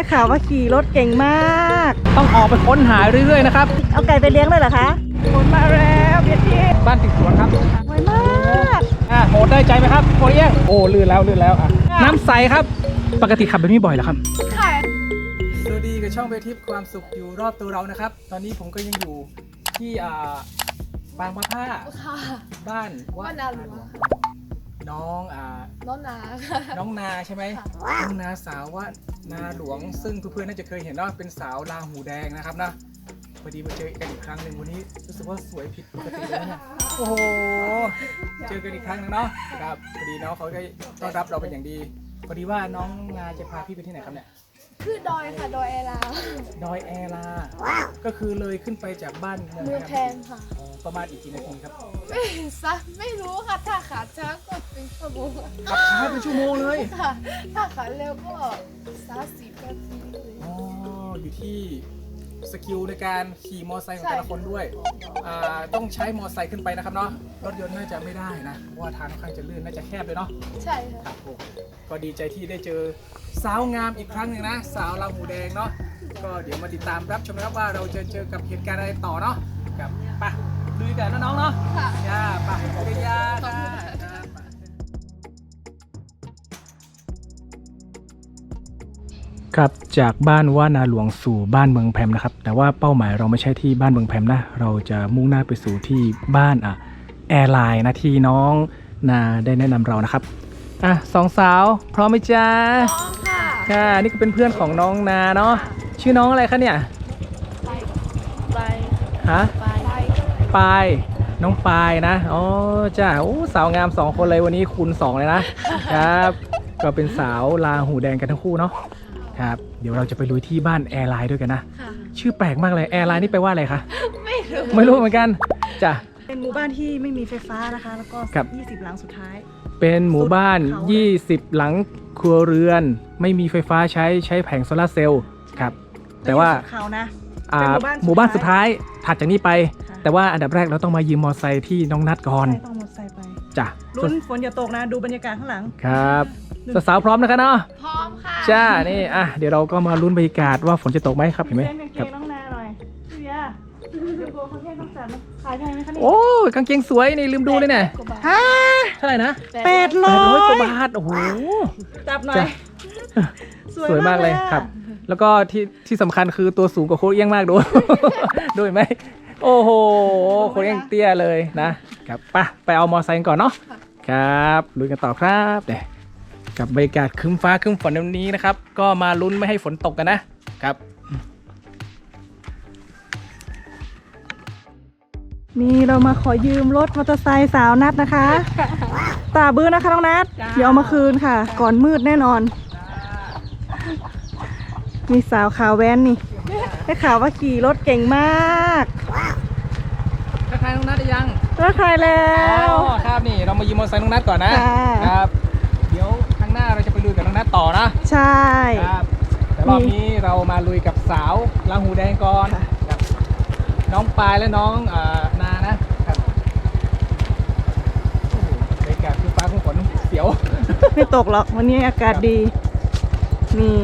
ได้ข่าวว่าขี่รถเก่งมาก ต้องออกไปค้นหาเรื่อยๆนะครับ เอาไก่ไปเลี้ยงเลยเหรอคะขนมาแล้วเบียดที่บ้านติดสวนครับไวมากอะโหดได้ใจไหมครับโคเอี้ยงโอ้ลื่นแล้วลื่นแล้วอะน้ำใสครับ ปกติขับแบบนี้บ่อยเหรอครับค่ะสวัสดีกับช่องเวทิปความสุขอยู่รอบตัวเรานะครับ ตอนนี้ผมก็ยังอยู่ที่อ่าบางมะผ้าค่ะบ้านว่านาหลวงค่ะ น้องอ่าน้องนาค่ะ น้องนาใช่ไหมค่ะน้องนาสาวว่านาหลวงซึ่งเพื่อนๆน่าจะเคยเห็นเนาะเป็นสาวลาหูแดงนะครับนะพอดีมาเจอกันอีกครั้งหนึ่งวันนี้รู้สึกว่าสวยผิดปกติเลยเนี่ยโอ้โหเจอกันอีกครั้งหนึงเนาะครับพอดีน้องเขาก็ต้อนรับเราเป็นอย่างดี พอดีว่าน้องนาจะพาพี่ไปที่ไหนครับเนี่ย คือดอยค่ะ ดอยเอลาดอยแอลา ก็คือเลยขึ้นไปจากบ้านเมืเมืององแพแพงงค่ะ อ๋อ ประมาณอีกกี่นาทีครับไม่ซะไม่รู้ค่ะ ถ้าขาช้าก็เป็นชั่วโมงขับช้าเป็นชั่วโมงเลยค่ะ ถ้าขาเร็วก็สามสิบนาทีเลยอ๋ออยู่ที่สกิลในการขี่มอไซค์ของแต่ละคนด้วยอ่าต้องใช้มอไซค์ขึ้นไปนะครับเนาะรถยนต์น่าจะไม่ได้นะเพราะว่าทางค่อนข้างจะลื่นน่าจะแคบเลยเนาะใช่ค่ะครับผมก็ดีใจที่ได้เจอสาวงามอีกครั้งหนึ่งนะ สาวลาหูแดงเนาะก็เดี๋ยวมาติดตามรับชมนะครับว่าเราจะเจอกับเหตุการณ์อะไรต่อเนาะกับไปลุ ยกันนะน้องเนาะค่ะย่าไปเป็นยาขอบค่ะคุณค่ะครับจากบ้านว่านาหลวงสู่บ้านเมืองแพมนะครับ แต่ว่าเป้าหมายเราไม่ใช่ที่บ้านเมืองแพมนะ เราจะมุ่งหน้าไปสู่ที่บ้านอะแอร์ไลน์นะที่น้องนาได้แนะนำเรานะครับอะสองสาวพร้อมไหมจ๊ะพร้อมค่ะค่ะนี่ก็เป็นเพื่อนของน้องนาเนาะชื่อน้องอะไรคะเนี่ยไป ฮะ ไป ปายน้องปายนะ อ๋อจ้าโอ้สาวงามสองคนเลยวันนี้คูณสองเลยนะครับ ก็เป็นสาวลาหูแดงกันทั้งคู่เนาะ ครับ เดี๋ยวเราจะไปลุยที่บ้านแอร์ไลน์ด้วยกันนะค่ะชื่อแปลกมากเลยแอร์ไลน์นี่แปลว่าอะไรคะ ไม่รู้ ไม่รู้เหมือนกัน จ้ะ เป็นหมู่บ้านที่ไม่มีไฟฟ้านะคะ แล้วก็ ครับ 20 หลังสุดท้าย เป็นหมู่บ้าน สุดเขาเลย 20 หลังครัวเรือน ไม่มีไฟฟ้าใช้ใช้แผงโซลาร์เซลล์ครับ แต่ว่าอยู่สุดเขานะ อ่าเป็นหหมู่มู่บ้าบ้านนสุสุดดท้าท้ายยถัดจากนี้ไปค่ะ แต่ว่าอันดับแรกเราต้องมายืมมอเตอร์ไซค์ที่น้องนัดก่อนใช่ต้องหมดไซค์ไปจ้ะลุ้นฝนอย่าตกนะ ดูบรรยากาศข้างหลัง ครับสาวๆพร้อมนะคะเนาะพร้อมค่ะจ้านี่อะเดี๋ยวเราก็มาลุ้นบรรยากาศว่าฝนจะตกไหมครับเห็นไหมเส้นกางเกครับ งน้องนาหน่อยเสียเดี๋ยวโบเขาแค่ต้องจัดนะขายแพงไหมคะนี่โอ้ยกางเกงสวยนี่ลืมดูเลยเนี่ยกว่าบาทฮ่าเท่าไหร่นะแปดแปร้อดร้อยกยว่าบาทโอ้โห จับหน่อจ้ะ ยสวยมากเลยอะครับ แล้วก็ที่ที่สำคัญคือตัวสูงกว่าโคเอี้ยงมากดู ดูเห็นไหม โอ้โหโคเอี้ยงเตี้ยเลยนะครับไปไปเอามอไซค์กันก่อนเนาะครับลุยกันต่อครับเดี๋ยวกับบรรยากาศครึ้มฟ้าครึ้มฝนในวันนี้นะครับ ก็มาลุ้นไม่ให้ฝนตกกันนะครับ นี่เรามาขอยืมรถมอเตอร์ไซค์สาวนัดนะคะตาบื้อนะคะน้องนัดเดี๋ยวเอามาคืนค่ะ ก่อนมืดแน่นอน มีสาวขาวแว้นนี่ได้ข่าวว่าขี่รถเก่งมากทักทายน้องนัทได้ยัง รถใครแล้ว อ๋อครับนี่เรามายืมมอเตอร์ไซค์น้องนัทก่อนนะค่ะ ครับ เดี๋ยวครั้งหน้าเราจะไปลุยกับน้องนัทต่อนะใช่ ครับแต่รอบนี้เรามาลุยกับสาวลาหูแดงก่อนครับน้องปายและน้องเอ่อนานะครับโอ้โหบรรยากาศคือฟ้าของฝนเสียว ไม่ตกหรอกวันนี้อากาศดี นี่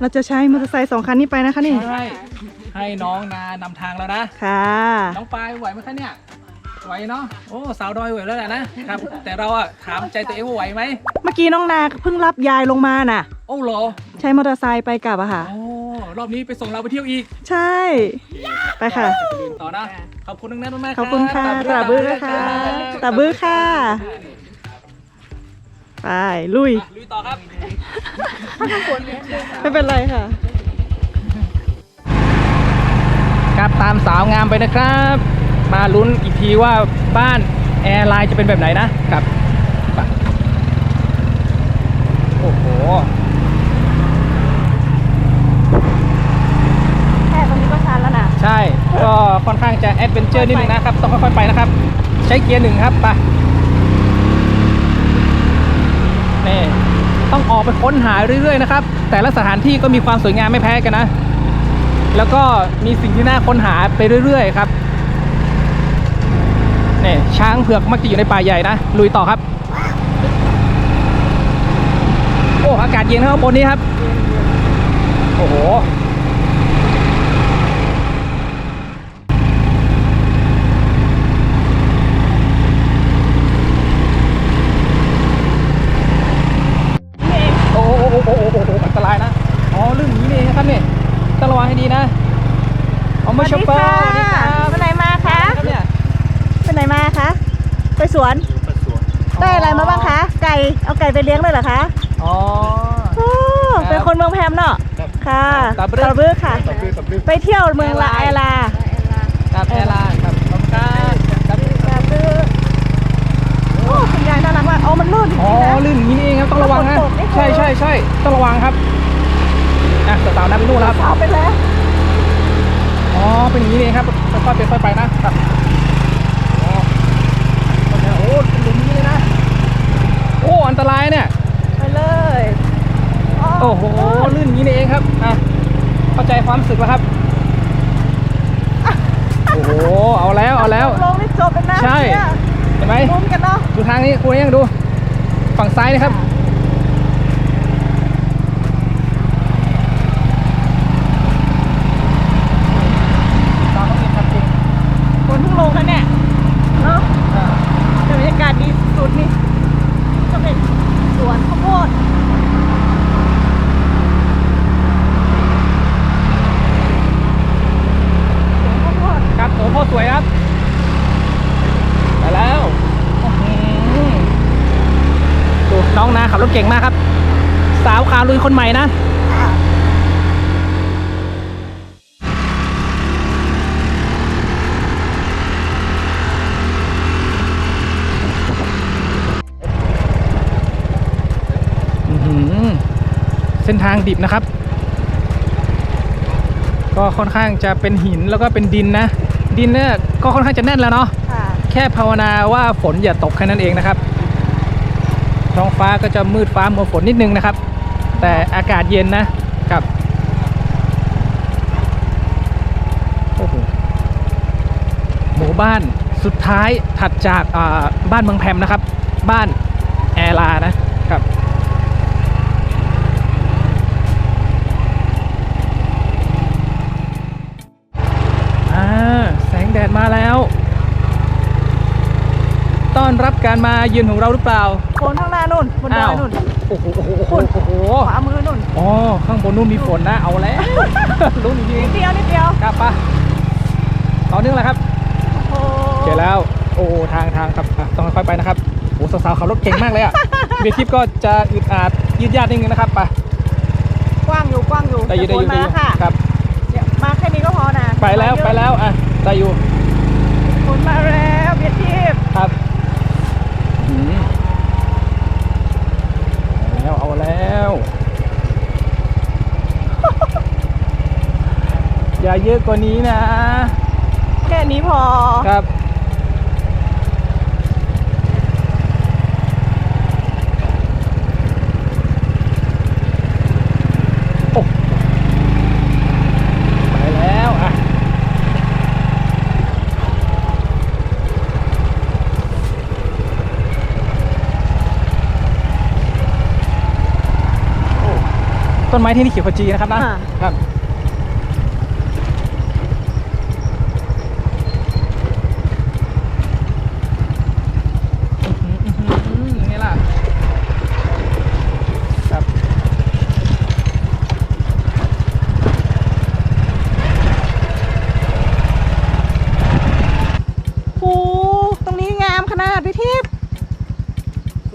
เราจะใช้มอเตอร์ไซค์สองคันนี้ไปนะคะนี่ ใช่ ให้น้องนานำทางแล้วนะ ค่ะ น้องปายไหวไหมคะเนี่ย ไหวเนาะ โอ้สาวดอยไหวแล้วแหละนะครับ แต่เราอะถามใจตัวเองว่าไหวไหม เมื่อกี้น้องนาเพิ่งรับยายลงมาน่ะ โอ้เหรอ ใช้มอเตอร์ไซค์ไปกลับอะค่ะ โอ้รอบนี้ไปส่งเราไปเที่ยวอีก ใช่ ไปค่ะไปดื่มต่อนะ ขอบคุณน้องนัทมากๆขอบคุณค่ะรัตาบื้อค่ะตาบื้อค่ะ ไปลุยอะลุยต่อครับไม่เป็นไรค่ะ ครับ ตามสาวงามไปนะครับ มาลุ้นอีกทีว่าบ้านแอร์ไลน์จะเป็นแบบไหนนะครับไปโอ้โหแค่ตรงนี้ก็ชันแล้วนะใช่ ก็ค่อนข้างจะแอดเวนเจอร์นิดนึงนะครับ ต้องค่อยๆไปนะครับ ใช้เกียร์หนึ่งครับไปนี่ต้องออกไปค้นหาเรื่อยๆนะครับ แต่ละสถานที่ก็มีความสวยงามไม่แพ้กันนะ แล้วก็มีสิ่งที่น่าค้นหาไปเรื่อยๆ ครับนี่ช้างเผือกมักจะอยู่ในป่าใหญ่นะ ลุยต่อครับ โอ้ อากาศเย็นข้างบนนี้ครับ โอ้โห เลี้ยงเลยเหรอคะอ๋อ โอ้ครับเป็นคนเมืองแพมเนาะครับค่ะตาบรึกตาบึกค่ะ ตับดื้อตับดื้อไปเที่ยวเมืองละแอไอร์ไลน์ลาครับแอร์ไลน์ครับขอบคุณครับครับตาบึกโอ้คุณยายน่ารักมากอ๋อมันลื่นจริงอ๋อๆนะ ลื่นอย่างนี้นี่เองครับต้องระวังนะฝนตกนี่คือ ใช่ใช่ใช่ต้องระวังครับอะสาวๆนับไปนู่นแล้วครับ เอาไปแล้ว อ๋อ เป็นอย่างนี้นี่เองครับค่อยๆเป็นค่อยไปนะครับอ๋อโอเคโอ้เป็นหลุมนี้เลยนะ โอ้ อันตรายเนี่ยไปเลย อ๋อโอ้โหลื่นอย่างนี้นี่เองครับอะเข้าใจความรู้สึกแล้วครับโอ้โหเอาแล้วเอาแล้วลงนี่จบเลยนะใช่เนี่ยเห็นไหมลุ้นกันเนาะดูทางนี้คุณยังดู ฝั่งซ้ายนะครับ ตามต้องมีครับจริง ฝนเพิ่งลงแล้วเนี่ยเนาะ อ่า แต่บรรยากาศดีสุดๆนี่ก็เป็นสวนข้าวโพดสวนข้าวโพด ครับโอ้โหสวยครับ ไปแล้วอื้อหือดูน้องนาขับรถ เก่งมากครับ สาวขาลุยคนใหม่นะอื้อหือเส้นทางดิบนะครับ ก็ค่อนข้างจะเป็นหินแล้วก็เป็นดินนะ ดินเนี่ยก็ค่อนข้างจะแน่นแล้วเนาะค่ะแค่ภาวนาว่าฝนอย่าตกแค่นั้นเองนะครับ ท้องฟ้าก็จะมืดฟ้ามัวฝนนิดนึงนะครับ แต่อากาศเย็นนะกับโอ้โหหมู่บ้านสุดท้ายถัดจากบ้านเมืองแพมนะครับ บ้านแอลานะ มาเยือนของเราหรือเปล่าฝนข้างหน้านู่นบนดอยนู่นโอ้โหโอ้โหโอ้โหโอ้โหขวามือนู่นอ๋อข้างบนนู่นมีฝนนะเอาแล้วลุ้นจริงนิดเดียวนิดเดียวๆครับปะต่อเนื่องเลยครับโอ้เจอแล้วโอ้ทางทางครับอะต้องค่อยๆไปนะครับโอ้สาวๆขับรถเก่งมากเลยอะเบียร์ทิปก็จะอึดอัดยืดยาดนิดนึงนะครับไปกว้างอยู่กว้างอยู่ได้อยู่ได้แต่อยู่ฝนได้อยู่มาค่ะครับเดี๋ยวมาแค่นี้ก็พอนะไปแล้วมาเยอะไปแล้วอะได้อยู่ฝนมาแล้วเบียร์ทิพย์ครับอืมเอา แล้วเอาแล้ว อย่าเยอะกว่านี้นะ แค่นี้พอครับ โอ้ไปแล้วอะ โอ้ ต้นไม้ที่นี่เขียวขจีนะครับนะค่ะครับ อื้อหืออื้อหือนี่ล่ะ ครับ โอ้ตรงนี้งามขนาดพี่ทิพย์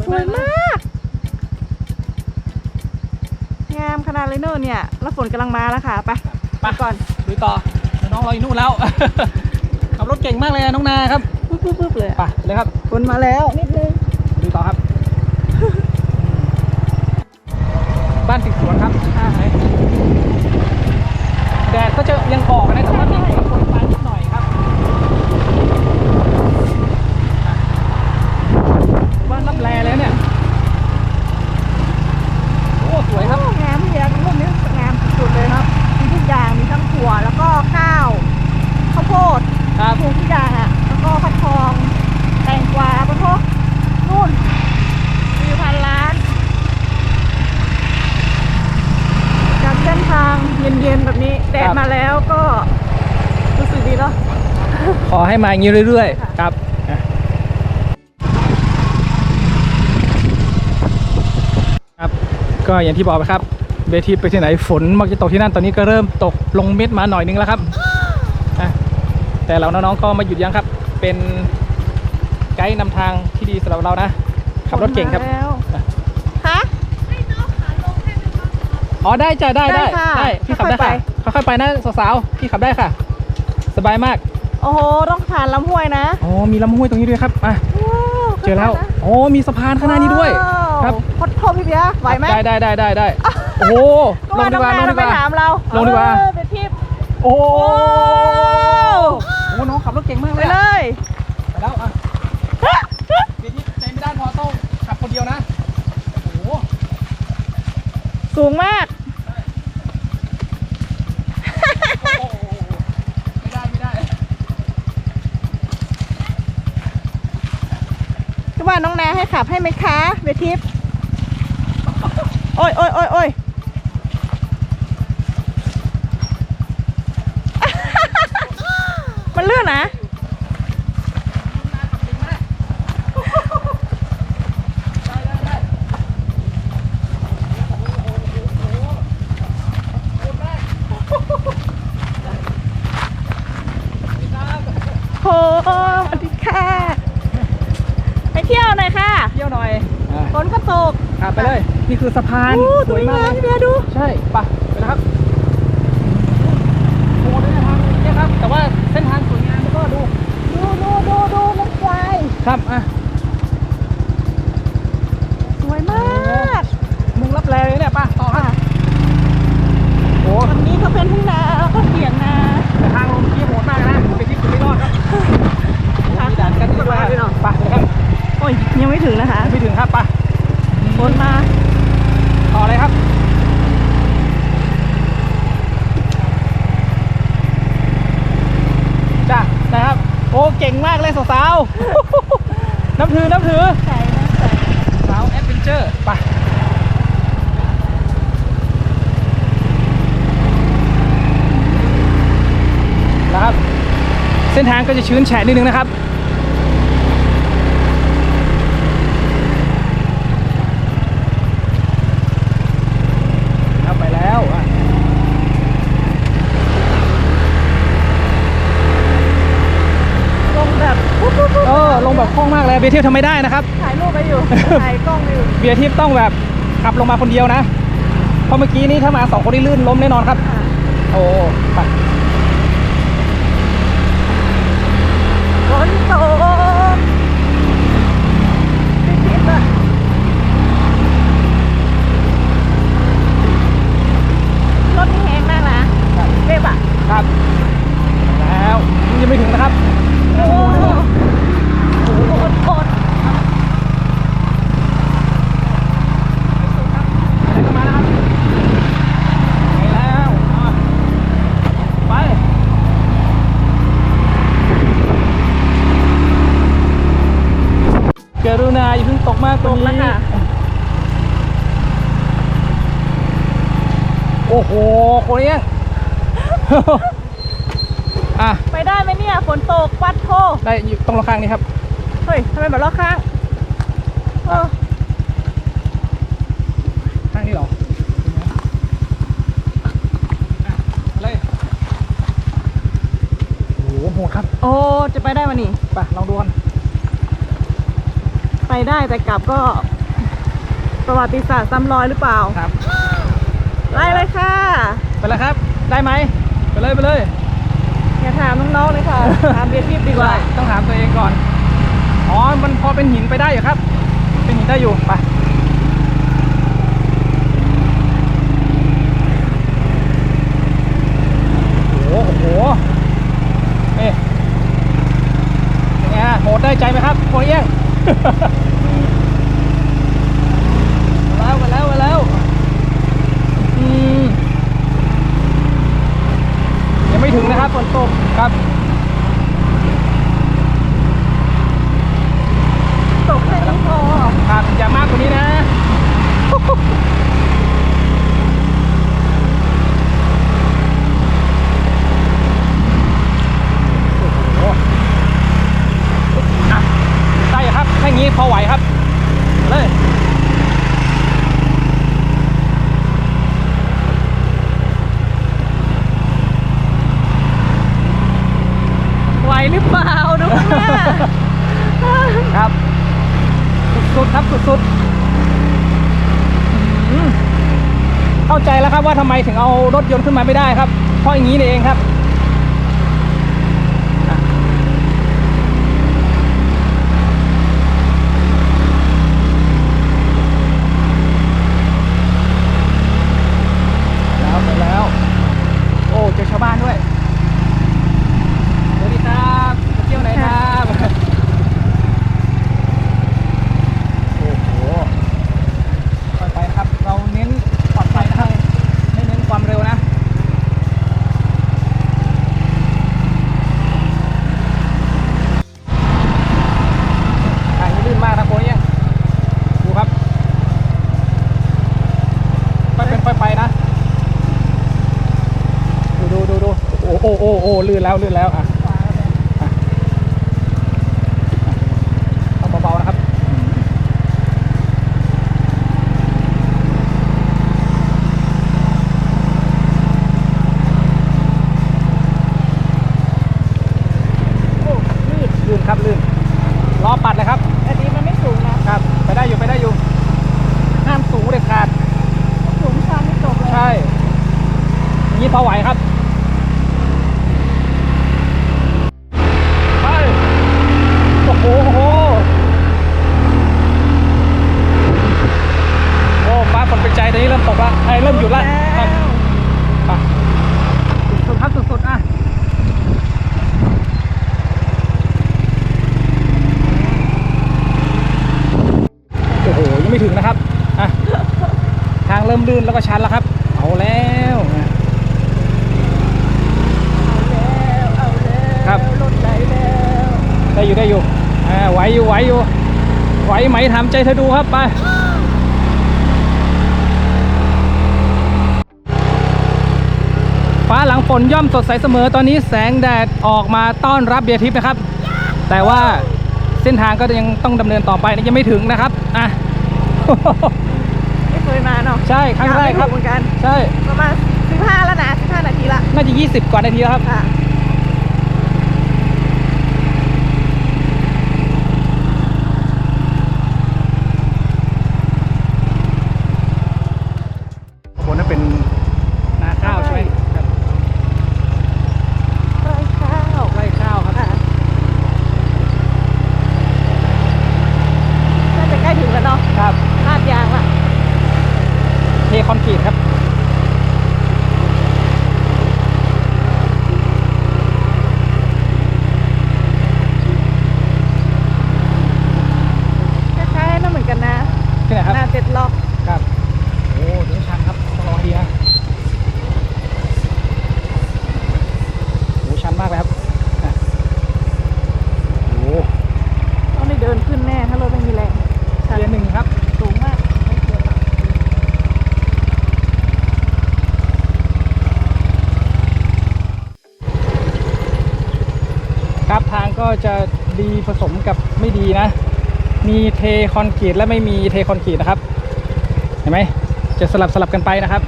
สวยมาก งามขนาดเลยเนอะเนี่ย แล้วฝนกำลังมาแล้วค่ะ ไป ไป ก่อน ดูต่อเดี๋ยวน้ องรออยู่นู่นแล้ว ขับรถเก่งมากเลยนะน้องนาครับปึ๊บปึ๊บปึ๊บเลยไปเลยครับฝนมาแล้วนิดนึงดูต่อครับ บ้านติดสวนครับอ่าไหนแดดก็จะยังออกนะแต่ว่ามีฝนโปรยปลายนิดหน่อยครับอะบ้านรับแลเลยเนี่ยโอ้สวยครับโอ้งามเฮียรูปนี้งามสุดๆเลยครับมีทุกอย่างมีทั้งถั่วแล้วก็ข้าวาวโพดครับูพีดางอะแล้วก็ฟัดทองแตงกวาปะทกนู่นวิพันล้านจากเส้นทางเย็นๆแบบนี้แดดมาแล้วก็รู้สึกดีเนาะขอให้มาอย่างนี้เรื่อยๆ ครับครับ ก็อย่างที่บอกไปครับเวทีไปที่ไหนฝนมักจะตกที่นั่นตอนนี้ก็เริ่มตกลงเม็ดมาหน่อยนึงแล้วครับ แต่เราน้องๆก็ไมาหยุดยั้งครับ เป็นไกด์นำทางที่ดีสำหรับเรานะ ขับรถเก่งครับมาแล้วคะอ๋อได้จ้ะได้ได้ได้ค่ะได้พี่ขับได้ค่ะค่อยๆไปนะสาวๆพี่ขับได้ค่ะ สบายมากโอ้โห ต้องผ่านลำห้วยนะอ๋อมีลำห้วยตรงนี้ด้วยครับอะว้าวเจอแล้วค่ยๆนะอ๋อมีสะพานข้างหน้านี้ด้วยว้าวครับ พดโทษพี่เบียร์ไหวไหมได้ได้ได้ได้ได้โอ้โหก็ลว่างดีน้องกว่าลนางดีเรากไปว่า ถามเราลงดีกว่า เออเป็นทิปโอ้โหว้าวโอ้โหน้องขับรถเก่งมากไปเลยเลอะย ไปแล้วอะเดี๋ยวนี้ใจไม่ได้พอต้องขับคนเดียวนะ โอ้โหสูงมาก โอ้โหไม่ได้ไม่ได้ก็ว่าน้องนาให้ขับให้ไหมคะเวทิปโอ้ยโอ้ยโอ้ยโอ้ย มันลื่นนะโหสวัสดีค่ะ ไปเที่ยวหน่อยค่ะเที่ยวหน่อยอะฝนก็ตก อะไปเลย นี่คือสะพานอู้สวยมากตรงนี้นะพี่เลยเบียร์ดู ใช่ไปะไปแล้วครับโอ้เดินทางเนี่ยครับ แต่ว่าเส้นทางสวยงามแล้วก็ดู ดูดูดูดูน้องควาย ครับอะ สวยมาก มึงรับแรงเลยเนี่ยป่ะต่อฮะโอ้ วันนี้ก็เป็นทุ่งนาแล้วก็เสียงนา แต่ทางลงเมื่อกี้โหดมากนะเป็นที่คุณไม่รอดครับมีด่านกันด้วยไปเลยครับ โอ้ยยังไม่ถึงนะคะ ไม่ถึงครับป่ะ ฝนมา ต่อเลยครับ จ้ะนะครับ โอ้เก่งมากเลยสาวๆ น้ำถือน้ำถือ ใส่นะใส่ สาวแอดเวนเจอร์ไปนะครับ เส้นทางก็จะชื้นแฉะนิดนึงนะครับเข้าไปแล้วอะลงแบบปุ๊บปุ๊บปุ๊บเออลงแบบคล่องมากเลยเบียร์เทียบทำไม่ได้นะครับ ถ่ายรูปไปอยู่ ถ่ายกล้องไปอยู่ เบียร์ทิพย์ต้องแบบขับลงมาคนเดียวนะ เพราะเมื่อกี้นี้ถ้ามาสองคนนี่ลื่นล้มแน่นอนครับ โอ้ไป ฝนตกพิดๆอะรถนี่แหงมากนะเรียบอะ ครับ แล้วยังไม่ถึงนะครับ โอ้โหโอ้โหอดอด ไปเข้ามานะครับไปแล้วอะไป กรุณาอย่าเพิ่งตกมากกว่านี้ โอ้โหคนเนี้ย อะไปได้ไหมเนี่ยฝนตกปัดโทได้อยู่ตรงระฆังนี้ครับ เฮ้ยทำไมแบบรอบข้างเออข้างนี้เหรออะเลยโอ้โหโหดครับโอ้จะไปได้มานี่ไปลองดูกันไปได้แต่กลับก็ ประวัติศาสตร์ซ้ำรอยหรือเปล่าครับ ไล่เลยค่ะ ไปแล้วครับ ได้ไหม ไปเลยไปเลยอย่าถามน้องๆเลยค่ะ ถามเบียร์ทิพย์ดีกว่า ต้องถามตัวเองก่อน อ๋อ มันพอเป็นหินไปได้อยู่ครับ เป็นหินได้อยู่ ไป โอ้โหโอ้โหนี่เป็นไงฮะโหดได้ใจไหมครับโคเอี้ยง มาแล้วมาแล้วมาแล้ว อืม ยังไม่ถึงนะครับฝนตกครับ ตกแค่นี้พอ ครับอย่ามากกว่านี้ เข้าใจแล้วครับว่าทำไม ถึงเอารถยนต์ขึ้นมาไม่ได้ครับ เพราะอย่างนี้เองครับอะแล้วไปแล้ว โอ้เจอชาวบ้านด้วยสวัสดีครับมาเที่ยวไหนครับ โอ้โห ค่อยไปครับ เราเน้นปลอดภัยนะครับ ไม่เน้นความเร็วนะ ทางนี้ลื่นมากนะโค้ยังดูครับค่อยเป็นค่อยไปนะ ดูดูดูดูโอ้โอ้โอ้โอ้ ลื่นแล้วลื่นแล้วอะอะเอาเบาๆนะครับ โอ้ลื่นลื่นครับลื่นล้อปัดเลยครับ อันนี้มันไม่สูงนะครับ ไปได้อยู่ไปได้อยู่ ห้ามสูงเด็ดขาด สูงชันไม่จบเลย ใช่อย่างนี้พอไหวครับ ไป โอ้โหโอ้โห โอ้ฟ้าฝนเป็นใจตอนนี้เริ่มตกละไอ้ยเริ่มหยุดละครับไปสุดๆครับสุดๆอะ โอ้โห ยังไม่ถึงนะครับ อะ ทางเริ่มลื่นแล้วก็ชันแล้วครับ เอาแล้วอะ เอาแล้ว ครับ รถไหลแล้ว ได้อยู่ได้อยู่ อ่าไหวอยู่ไหวอยู่ไหวไหมถามใจเธอดูครับไปฟ้าหลังฝนย่อมสดใสเสมอตอนนี้แสงแดดออกมาต้อนรับเบียร์ทิพย์นะครับ แต่ว่าเส้นทางก็ยังต้องดำเนินต่อไปนะยังไม่ถึงนะครับอะไม่เคยมาเนาะใช่ครั้งแรกครับเหมือนกันใช่ประมาณ15แล้วนะ15นาทีละน่าจะ20กว่านาทีแล้วครับ ค่ะ โอ้โหนั่นเป็นนาข้าวใช่ไหมครับ ไร่ข้าว ไร่ข้าวครับ ค่ะน่าจะใกล้ถึงแล้วเนาะ ครับ ลาดยางละ เทคอนกรีตครับ คล้ายๆนั่นเหมือนกันนะ ที่ไหนครับ หน้าเจ็ดล็อก ครับ โอ้ดูชันครับต้องรอดีนะโอ้ชันมากเลยครับอะโอ้ ต้องได้เดินขึ้นแน่ ถ้ารถไม่มีแรงชัน เกียร์หนึ่งครับ สูงมากไม่เกี่ยวหรอก ครับทางก็ จะดีผสมกับไม่ดีนะ มีเทคอนกรีตและไม่มีเทคอนกรีตนะครับ เห็นไหมจะสลับสลับกันไปนะครับ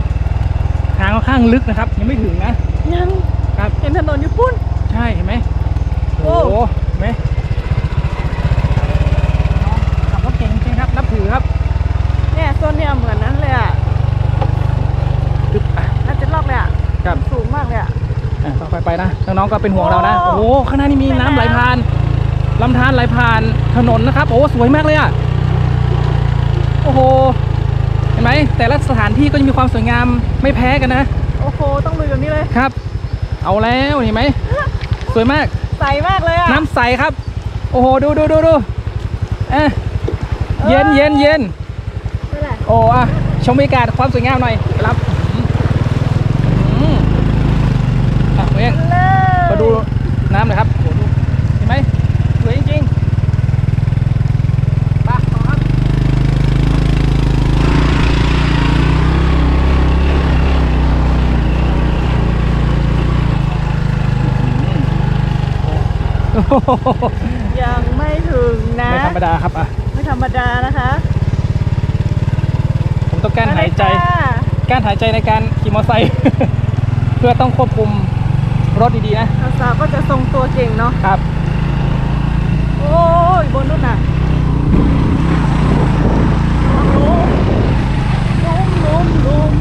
ทางค่อนข้างลึกนะครับ ยังไม่ถึงนะยังครับเห็นถนนอยู่ปุ้นใช่เห็นไหมโอ้โอ้โหเห็นไหมน้องขับรถเก่งจริงครับนับถือครับเนี่ยโซนเนี่ยเหมือนนั้นเลยอะดึบอะน่าจะลอกเลยอะครับสูงมากเลยอะ อะต่อไปไปนะน้องๆก็เป็นห่วงเรานะโอ้โอ้โหข้างหน้านี่มีน้ำไหลผ่านลำธารไหลผ่านถนนนะครับโอ้สวยมากเลยอะโอ้โหเห็นไหมแต่ละสถานที่ก็จะมีความสวยงามไม่แพ้กันนะโอ้โหต้องลุยแบบนี้เลยครับ เอาแล้วเห็นไหมสวยมากใสมากเลยอะน้ำใสครับ โอ้โหดูดูดูดูเอะเย็นเย็นเย็นนั่นแหละโอ้อะชมบรรยากาศความสวยงามหน่อยครับอืมอะ เองเลยมาดูน้ำหน่อยครับโอ้โหดูเห็นไหมสวยจริงๆไปต่อครับโอ้โหยังไม่ถึงนะ ไม่ธรรมดาครับอะ ไม่ธรรมดานะคะ ผมต้องการหายใจมาเลยค่ะการหายใจในการขี่มอเตอร์ไซค์ เพื่อต้องควบคุม รถดีๆนะสาวๆก็จะทรงตัวเก่งเนาะครับ โอ้ยบนนู่นน่ะโอ้โหลุมลุมลุม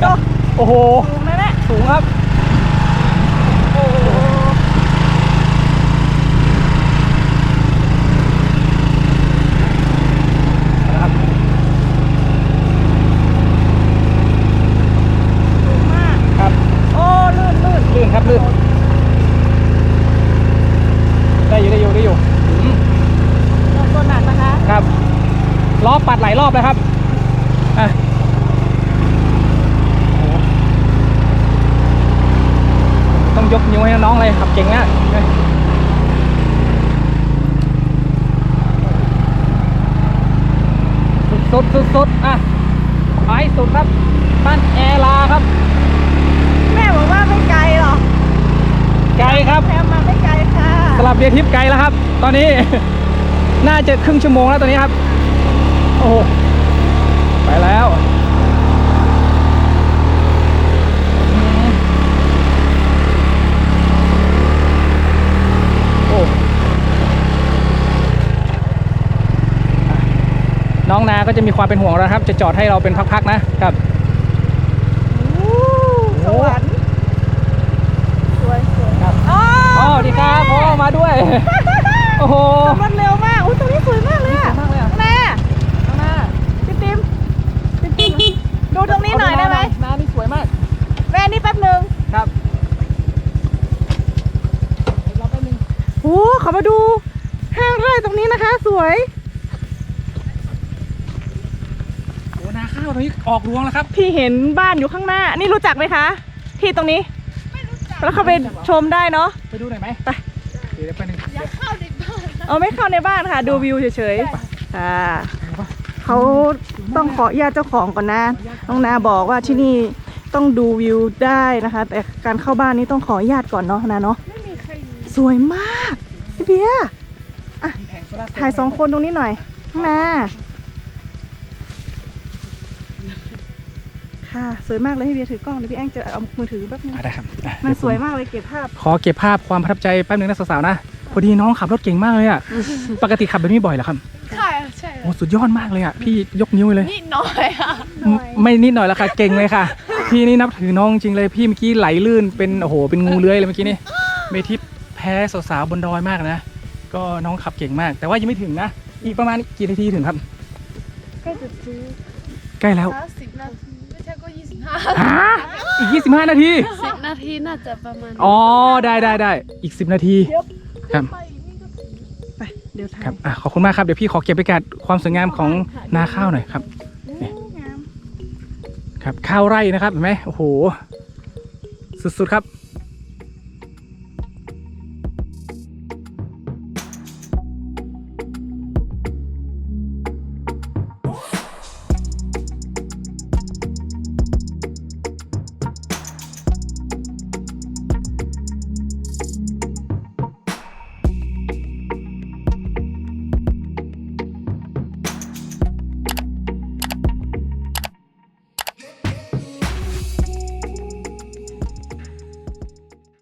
ยว โอ้โห สูงนะเนี่ย สูงครับ โอ้โหนะครับ สูงมาก ครับ โอ้ลื่นลื่น ลื่นครับลื่น ได้อยู่ได้อยู่ได้อยู่อืม ลงตัวหนักนะคะ ครับ ล้อปัดหลายรอบแล้วครับอะโอ้โหต้องยกนิ้วให้น้องเลยขับเก่งมากสุดสุดสุดสุดอะไปให้สุดครับบ้านแอร์ลาครับ แม่บอกว่าไม่ไกลหรอกไกลครับแพมมาไม่ไกลค่ะสลับเบียร์ทิพย์ไกลแล้วครับ ตอนนี้ น่าจะครึ่งชั่วโมงแล้วตอนนี้ครับ โอ้โหไปแล้วอืมโอ้อะน้องนาก็จะมีความเป็นห่วงเราครับ จะจอดให้เราเป็นพักๆนะครับอู้สวรรค์สวยสวยครับอ๋ออ๋อสวัสดีครับพ่อมาด้วย โอ้โหขับรถเร็วมากอุ้ยตรงนี้สวยมากเลยอะ มากเลยอะ แม่ ข้างหน้า ติ๊มติ๊มติ๊มติ๊มดูตรง นี้หน่อยได้ไหมน้านี่สวยมากแม่นี่แป๊บหนึ่งครับรอแป๊บนึงโอ้เขามาดูห้างไร่ตรงนี้นะคะ สวยโอ้นาข้าวตรงนี้ออกรวงแล้วครับ พี่เห็นบ้านอยู่ข้างหน้า นี่รู้จักไหมคะ ที่ตรงนี้แล้วเข้าไปชมได้เนาะไปดูหน่อยไหมไปเดี๋ยวแป๊บนึงอย่าเข้าในบ้านนะเอาไม่เข้าในบ้านค่ะ ดูวิวเฉยๆค่ะ เขาต้องขออนุญาตเจ้าของก่อนนะน้องนาบอกว่าที่นี่ต้องดูวิวได้นะคะ แต่การเข้าบ้านนี้ต้องขออนุญาตก่อนเนาะนาเนาะไม่มีใครอยู่สวยมากพี่เบียร์มีแผงโซล่าร์เซลล์ถ่ายสองคนตรงนี้หน่อยน้องนาค่ะสวยมากเลยพี่เบียร์ถือกล้องเดี๋ยวพี่แองจะเอามือถือแป๊บนึงอะได้ครับอะมันสวยมากเลยเก็บภาพ ขอเก็บภาพความประทับใจแป๊บนึงนะสาวๆนะ พอดีน้องขับรถเก่งมากเลยอะ ปกติขับแบบนี้บ่อยเหรอครับใช่ใช่โอ้สุดยอดมากเลยอะ พี่ยกนิ้วเลย นิดหน่อยอะไม่นิดหน่อยแล้วค่ะ เก่งเลยค่ะ พี่นี่นับถือน้องจริงเลย พี่เมื่อกี้ไหลลื่นเป็นโอ้โห เป็นงูเลื้อยเลยเมื่อกี้นี่ เมทิปแพ้สาวๆบนดอยมากนะ ก็น้องขับเก่งมาก แต่ว่ายังไม่ถึงนะ อีกประมาณกี่นาทีถึงครับ ใกล้จะซื้อใกล้แล้วสามสิบนาทีไม่ใช่ก็ยี่สิบห้าฮะอีก 25 นาที สิบนาทีน่าจะประมาณอ๋อ ได้ได้ได้ อีก 10 นาทีครับไปนี่ก็ถึงไปเดี๋ยวถ่ายครับอะขอบคุณมากครับ เดี๋ยวพี่ขอเก็บบรรยากาศความสวยงามของนาข้าวหน่อยครับโอ้งามครับ ข้าวไร่นะครับเห็นไหมโอ้โห สุดๆครับ